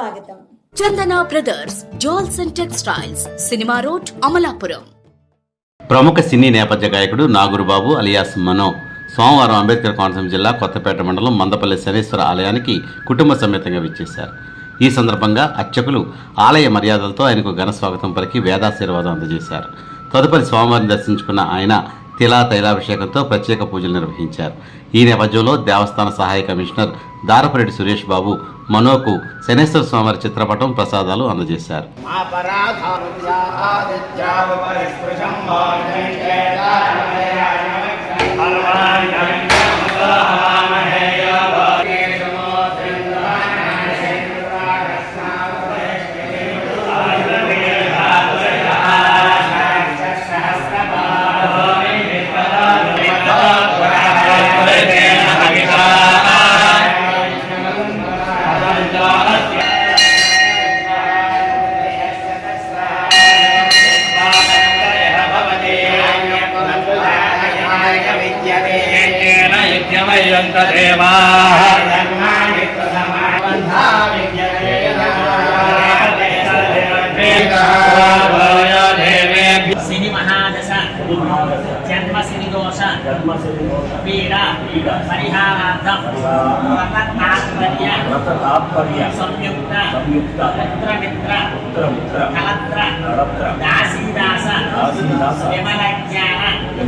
స్వాగతం. Chandana brothers jewels and textiles cinema road Amalapuram. ప్రముఖ సినీ నేపథ్య గాయకుడు నాగురుబాబు అలియాస్ మనో సోమవారం అంబేద్కర్ కోనసీమ జిల్లా కొత్తపేట మండలం మందపల్లి శనేశ్వర ఆలయానికి కుటుంబ సమేతంగా విచ్చేశారు. ఈ సందర్భంగా అర్చకులు ఆలయ మర్యాదలతో ఆయనకు ఘన స్వాగతం పలికి వేదాశీర్వాదం అందజేశారు. తదుపరి స్వామివారిని దర్శించుకున్న ఆయన తిలా తైలాభిషేకంతో ప్రత్యేక పూజలు నిర్వహించారు. ఈ నేపథ్యంలో దేవస్థాన సహాయ కమిషనర్ దారపరెడ్డి సురేష్ బాబు మనోకు శనేశ్వర స్వామి చిత్రపటం ప్రసాదాలు అందజేశారు. యజ్ఞమయ్యంత దేవా శని మహాదశ జన్మ శని దోష పీడ పరిహారార్థం వ్రత తాత్పర్య సంయుక్త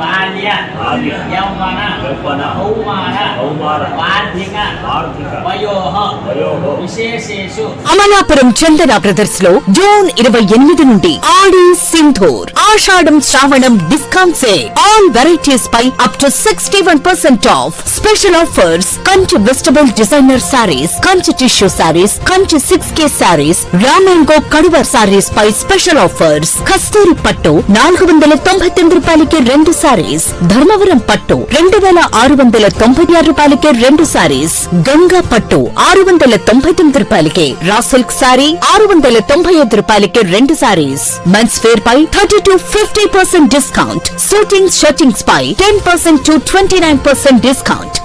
బాల్య యౌవన యౌవన కౌమార వార్ధిక విశేషేషు. అమలాపురం చందన బ్రదర్స్లో జూన్ ఇరవై ఎనిమిది నుండి ఆడి సింధూర్. ఆషాఢం శ్రావణం discount sale. All varieties pi up to sixty one percent off special offers Kanchi vegetable designer saris Kanchi tissue saris Kanchi six K saris రామాంగో కడువర్ సారీస్ పై స్పెషల్ ఆఫర్స్ కస్తూరి పట్టు నాలుగు వందల తొంభై తొమ్మిది రూపాయలకి రెండు సారీస్ ధర్మవరం పట్టు రెండు వేల ఆరు వందల తొంభై ఆరు రూపాయలకి రెండు సారీస్ గంగా పట్టు ఆరు వందల తొంభై తొమ్మిది రూపాయలకి రా సిల్క్ సారీ ఆరు వందల తొంభై ఐదు రూపాయలకి రెండు saris men's wear pi thirty to fifty percent discount suiting shirtings pi ten percent to twenty nine percent discount